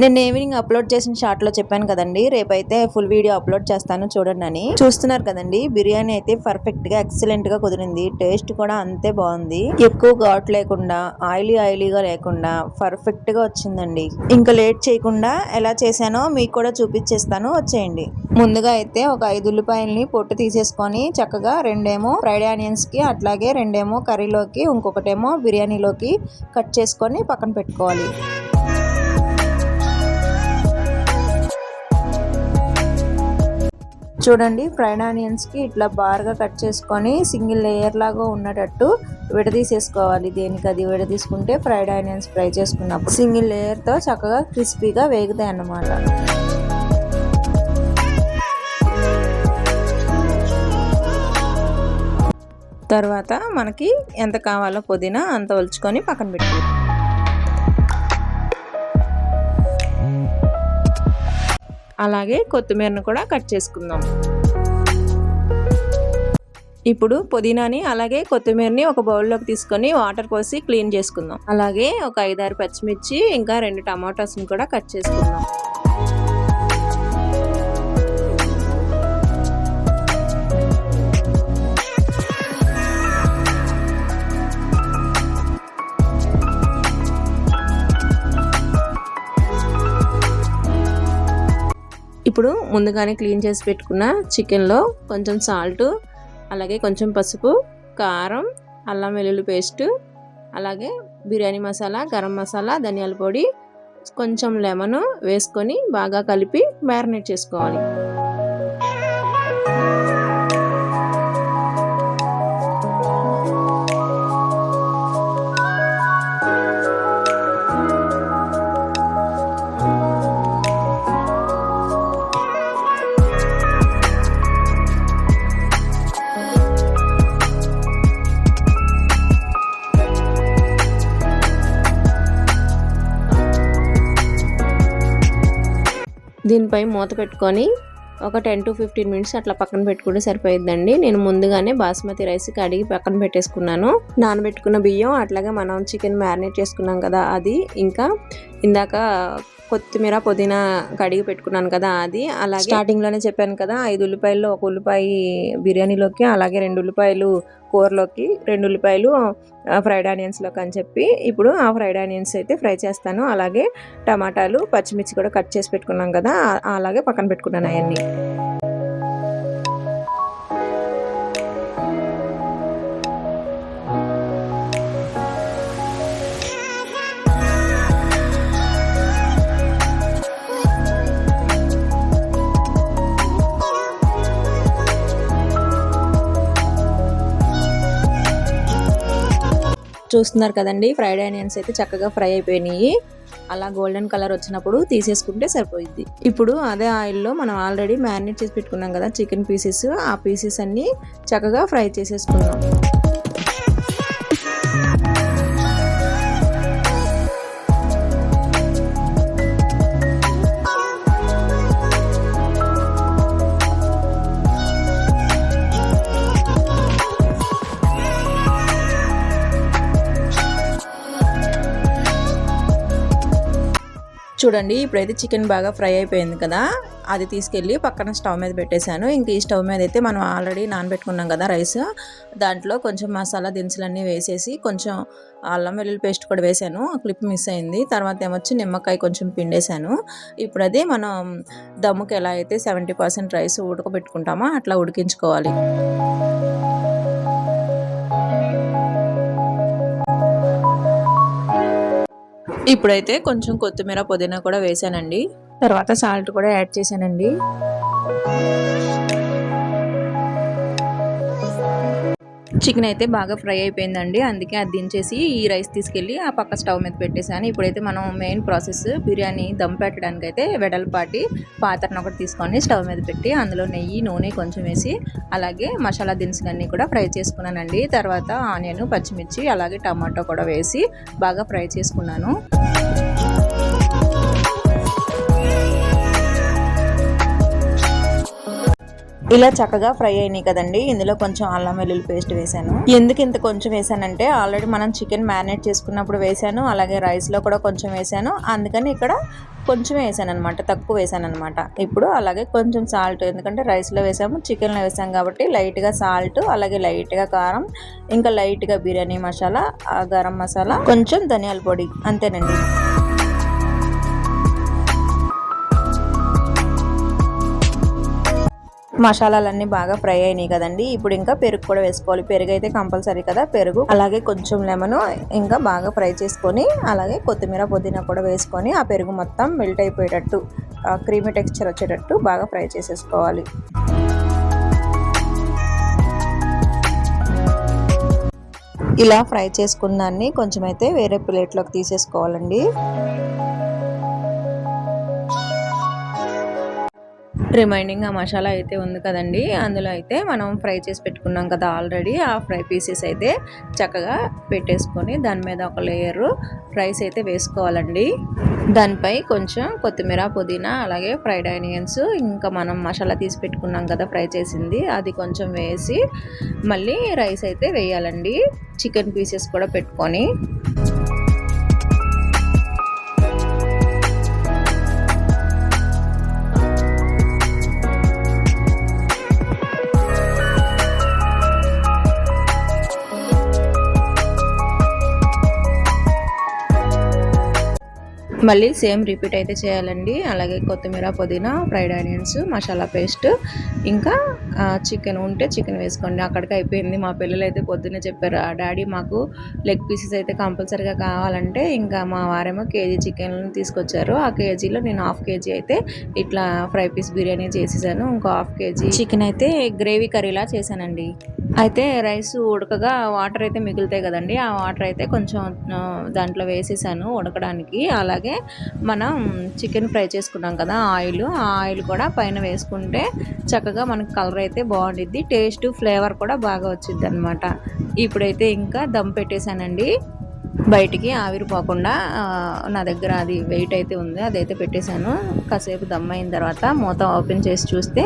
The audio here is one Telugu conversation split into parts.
నేను ఈవినింగ్ అప్లోడ్ చేసిన షార్ట్లో చెప్పాను కదండి రేపైతే ఫుల్ వీడియో అప్లోడ్ చేస్తాను చూడండి అని. చూస్తున్నారు కదండి బిర్యానీ అయితే పర్ఫెక్ట్గా ఎక్సలెంట్గా కుదిరింది. టేస్ట్ కూడా అంతే బాగుంది. ఎక్కువ ఘాట్ లేకుండా ఆయిలీ ఆయిలీగా లేకుండా పర్ఫెక్ట్గా వచ్చిందండి. ఇంకా లేట్ చేయకుండా ఎలా చేశానో మీకు కూడా చూపించేస్తాను వచ్చేయండి. ముందుగా అయితే ఒక ఐదు ఉల్లిపాయల్ని పొట్టు తీసేసుకొని చక్కగా రెండేమో ఫ్రైడ్ ఆనియన్స్కి అట్లాగే రెండేమో కర్రీలోకి ఇంకొకటేమో బిర్యానీలోకి కట్ చేసుకొని పక్కన పెట్టుకోవాలి. చూడండి ఫ్రైడ్ ఆనియన్స్కి ఇట్లా బార్గా కట్ చేసుకొని సింగిల్ లేయర్ లాగా ఉన్నటట్టు విడదీసేసుకోవాలి. దేనికి అది విడదీసుకుంటే ఫ్రైడ్ ఆనియన్స్ ఫ్రై చేసుకున్నప్పుడు. సింగిల్ లేయర్తో చక్కగా క్రిస్పీగా వేగుతాయి అన్నమాట. తర్వాత మనకి ఎంత కావాలో పుదీనా అంత ఒలుచుకొని పక్కన పెట్టుకోవాలి అలాగే కొత్తిమీరను కూడా కట్ చేసుకుందాం. ఇప్పుడు పుదీనాని అలాగే కొత్తిమీరని ఒక బౌల్లోకి తీసుకొని వాటర్ పోసి క్లీన్ చేసుకుందాం. అలాగే ఒక ఐదారు పచ్చిమిర్చి ఇంకా రెండు టమాటాస్ని కూడా కట్ చేసుకుందాం. ఇప్పుడు ముందుగానే క్లీన్ చేసి పెట్టుకున్న చికెన్లో కొంచెం సాల్ట్ అలాగే కొంచెం పసుపు కారం అల్లం వెల్లుల్లి పేస్ట్ అలాగే బిర్యానీ మసాలా గరం మసాలా ధనియాల పొడి కొంచెం లెమన్ వేసుకొని బాగా కలిపి మ్యారినేట్ చేసుకోవాలి. దీనిపై మూత పెట్టుకొని ఒక టెన్ టు ఫిఫ్టీన్ మినిట్స్ అట్లా పక్కన పెట్టుకుంటే సరిపోయిద్దండి. నేను ముందుగానే బాస్మతి రైస్ కడిగి పక్కన పెట్టేసుకున్నాను. నానబెట్టుకున్న బియ్యం అట్లాగే మనం చికెన్ మ్యారినేట్ చేసుకున్నాం కదా అది. ఇంకా ఇందాక కొత్తిమీర పుదీనా కడిగి పెట్టుకున్నాను కదా అది. అలాగే స్టార్టింగ్లోనే చెప్పాను కదా ఐదు ఉల్లిపాయలు ఒక ఉల్లిపాయ బిర్యానీలోకి అలాగే రెండు ఉల్లిపాయలు కూరలోకి రెండు ఉల్లిపాయలు ఫ్రైడ్ ఆనియన్స్లోకి అని చెప్పి. ఇప్పుడు ఆ ఫ్రైడ్ ఆనియన్స్ అయితే ఫ్రై చేస్తాను. అలాగే టమాటాలు పచ్చిమిర్చి కూడా కట్ చేసి పెట్టుకున్నాం కదా అలాగే పక్కన పెట్టుకున్నాను అవన్నీ చూస్తున్నారు కదండి. ఫ్రైడ్ ఆనియన్స్ అయితే చక్కగా ఫ్రై అయిపోయినాయి. అలా గోల్డెన్ కలర్ వచ్చినప్పుడు తీసేసుకుంటే సరిపోయింది ఇప్పుడు అదే ఆయిల్లో మనం ఆల్రెడీ మ్యారినేట్ చేసి పెట్టుకున్నాం కదా చికెన్ పీసెస్. ఆ పీసెస్ అన్ని చక్కగా ఫ్రై చేసేసుకున్నాం చూడండి ఇప్పుడైతే చికెన్ బాగా ఫ్రై అయిపోయింది కదా. అది తీసుకెళ్ళి పక్కన స్టవ్ మీద పెట్టేశాను. ఇంక ఈ స్టవ్ మీద అయితే మనం ఆల్రెడీ నానబెట్టుకున్నాం కదా రైస్. దాంట్లో కొంచెం మసాలా దినుసులన్నీ వేసేసి కొంచెం అల్లం వెల్లుల్లి పేస్ట్ కూడా వేసాను. క్లిప్ మిస్ అయింది. తర్వాత ఏమొచ్చి నిమ్మకాయ కొంచెం పిండేశాను. ఇప్పుడు అది మనం దమ్ముకి ఎలా అయితే సెవెంటీ పర్సెంట్ రైస్ ఉడకబెట్టుకుంటామో అట్లా ఉడికించుకోవాలి. ఇప్పుడైతే కొంచెం కొత్తిమీర పుదీనా కూడా వేసానండి. తర్వాత సాల్ట్ కూడా యాడ్ చేశానండి. చికెన్ అయితే బాగా ఫ్రై అయిపోయిందండి. అందుకే అది దించేసి ఈ రైస్ తీసుకెళ్ళి ఆ పక్క స్టవ్ మీద పెట్టేశాను. ఇప్పుడైతే మనం మెయిన్ ప్రాసెస్ బిర్యానీ దమ్ పెట్టడానికి అయితే వెడల్పాటి పాత్రను ఒకటి తీసుకొని స్టవ్ మీద పెట్టి అందులో నెయ్యి నూనె కొంచెం వేసి అలాగే మసాలా దినుసులన్నీ కూడా ఫ్రై చేసుకున్నానండి. తర్వాత ఆనియన్ పచ్చిమిర్చి అలాగే టమాటో కూడా వేసి బాగా ఫ్రై చేసుకున్నాను. ఇలా చక్కగా ఫ్రై అయినాయి కదండి. ఇందులో కొంచెం అల్లం వెల్లుల్లి పేస్ట్ వేసాను. ఎందుకు ఇంత కొంచెం వేసానంటే ఆల్రెడీ మనం చికెన్ మ్యారినేట్ చేసుకున్నప్పుడు వేసాను. అలాగే రైస్లో కూడా కొంచెం వేసాను. అందుకని ఇక్కడ కొంచెం వేసాను అనమాట తక్కువ వేసాను అనమాట ఇప్పుడు అలాగే కొంచెం సాల్ట్ ఎందుకంటే రైస్లో వేసాము చికెన్లో వేసాం కాబట్టి లైట్గా సాల్ట్ అలాగే లైట్గా కారం ఇంకా లైట్గా బిర్యానీ మసాలా గరం మసాలా కొంచెం ధనియాల పొడి అంతేనండి. మసాలాలన్నీ బాగా ఫ్రై అయినాయి కదండి. ఇప్పుడు ఇంకా పెరుగు కూడా వేసుకోవాలి. పెరుగు అయితే కంపల్సరీ కదా పెరుగు. అలాగే కొంచెం లెమన్ ఇంకా బాగా ఫ్రై చేసుకొని అలాగే కొత్తిమీర పుదీనా కూడా వేసుకొని ఆ పెరుగు మొత్తం మెల్ట్ అయిపోయేటట్టు క్రీమీ టెక్స్చర్ వచ్చేటట్టు బాగా ఫ్రై చేసేసుకోవాలి. ఇలా ఫ్రై చేసుకున్న దాన్ని కొంచెం అయితే వేరే ప్లేట్లోకి తీసేసుకోవాలండి. రిమైనింగ్ ఆ మసాలా అయితే ఉంది కదండి. అందులో అయితే మనం ఫ్రై చేసి పెట్టుకున్నాం కదా ఆల్రెడీ. ఆ ఫ్రై పీసెస్ అయితే చక్కగా పెట్టేసుకొని దాని మీద ఒక లేయర్ రైస్ అయితే వేసుకోవాలండి. దానిపై కొంచెం కొత్తిమీర పుదీనా అలాగే ఫ్రైడ్ ఆనియన్స్ ఇంకా మనం మసాలా తీసి పెట్టుకున్నాం కదా ఫ్రై చేసింది. అది కొంచెం వేసి మళ్ళీ రైస్ అయితే వేయాలండి. చికెన్ పీసెస్ కూడా పెట్టుకొని మళ్ళీ సేమ్ రిపీట్ అయితే చేయాలండి. అలాగే కొత్తిమీర పుదీనా ఫ్రైడ్ ఆనియన్స్ మసాలా పేస్ట్ ఇంకా చికెన్ ఉంటే చికెన్ వేసుకోండి. అక్కడికి అయిపోయింది. మా పిల్లలు అయితే పొద్దున్నే చెప్పారు ఆ డాడీ మాకు లెగ్ పీసెస్ అయితే కంపల్సరీగా కావాలంటే ఇంకా మా వారేమో కేజీ చికెన్ తీసుకొచ్చారు. ఆ కేజీలో నేను హాఫ్ కేజీ అయితే ఇట్లా ఫ్రై పీస్ బిర్యానీ చేసేసాను. ఇంకో హాఫ్ కేజీ చికెన్ అయితే గ్రేవీ కర్రీలా చేశానండి. అయితే రైస్ ఉడకగా వాటర్ అయితే మిగులుతాయి కదండి. ఆ వాటర్ అయితే కొంచెం దాంట్లో వేసేసాను ఉడకడానికి. అలాగే మనం చికెన్ ఫ్రై చేసుకున్నాం కదా ఆయిల్. ఆ ఆయిల్ కూడా పైన వేసుకుంటే చక్కగా మనకు కలర్ అయితే బాగుండిద్ది. టేస్ట్ ఫ్లేవర్ కూడా బాగా వచ్చింది అనమాట ఇప్పుడైతే ఇంకా దమ్ పెట్టేశానండి. బయటికి ఆవిరిపోకుండా నా దగ్గర అది వెయిట్ అయితే ఉంది అదైతే పెట్టేశాను. కాసేపు దమ్ అయిన తర్వాత మూత ఓపెన్ చేసి చూస్తే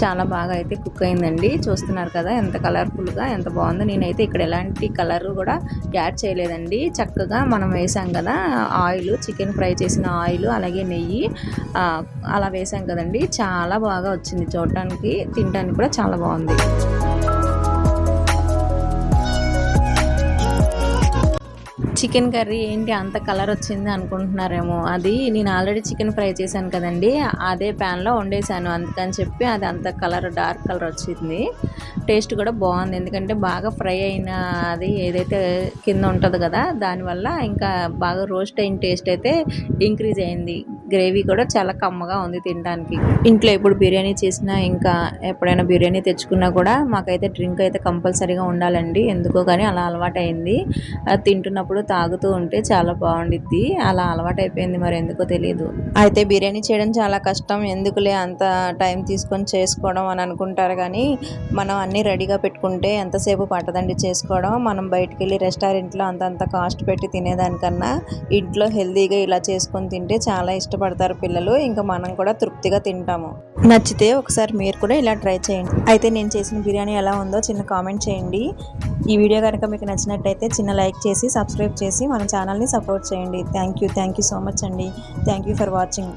చాలా బాగా అయితే కుక్ అయిందండి. చూస్తున్నారు కదా ఎంత కలర్ఫుల్గా ఎంత బాగుందో. నేనైతే ఇక్కడ ఎలాంటి కలర్ కూడా యాడ్ చేయలేదండి. చక్కగా మనం వేసాం కదా ఆయిల్ చికెన్ ఫ్రై చేసిన ఆయిల్ అలాగే నెయ్యి అలా వేసాం కదండి. చాలా బాగా వచ్చింది చూడటానికి తినడానికి కూడా చాలా బాగుంది. చికెన్ కర్రీ ఏంటి అంత కలర్ వచ్చింది అనుకుంటున్నారేమో. అది నేను ఆల్రెడీ చికెన్ ఫ్రై చేశాను కదండి. అదే ప్యాన్లో వండేసాను అందుకని చెప్పి అది అంత కలర్ డార్క్ కలర్ వచ్చింది. టేస్ట్ కూడా బాగుంది. ఎందుకంటే బాగా ఫ్రై అయిన అది ఏదైతే కింద ఉంటుంది కదా దానివల్ల ఇంకా బాగా రోస్ట్ అయిన టేస్ట్ అయితే ఇంక్రీజ్ అయింది. గ్రేవీ కూడా చాలా కమ్మగా ఉంది తినడానికి. ఇంట్లో ఎప్పుడు బిర్యానీ చేసినా ఇంకా ఎప్పుడైనా బిర్యానీ తెచ్చుకున్నా కూడా మాకైతే డ్రింక్ అయితే కంపల్సరీగా ఉండాలండి. ఎందుకో కానీ అలా అలవాటైంది. తింటున్నప్పుడు తాగుతూ ఉంటే చాలా బాగుండిద్ది. అలా అలవాటు అయిపోయింది మరి ఎందుకో తెలియదు అయితే బిర్యానీ చేయడం చాలా కష్టం. ఎందుకులే అంత టైం తీసుకొని చేసుకోవడం అని అనుకుంటారు కానీ మనం అన్నీ రెడీగా పెట్టుకుంటే ఎంతసేపు పట్టదండి చేసుకోవడం. మనం బయటికి వెళ్ళి రెస్టారెంట్లో అంతంత కాస్ట్ పెట్టి తినేదానికన్నా ఇంట్లో హెల్తీగా ఇలా చేసుకొని తింటే చాలా ఇష్టం ఇష్టపడతారు పిల్లలు ఇంకా మనం కూడా తృప్తిగా తింటాము. నచ్చితే ఒకసారి మీరు కూడా ఇలా ట్రై చేయండి. అయితే నేను చేసిన బిర్యానీ ఎలా ఉందో చిన్న కామెంట్ చేయండి. ఈ వీడియో కనుక మీకు నచ్చినట్టయితే చిన్న లైక్ చేసి సబ్స్క్రైబ్ చేసి మన ఛానల్ని సపోర్ట్ చేయండి. Thank you thank you so much అండి. Thank you for watching.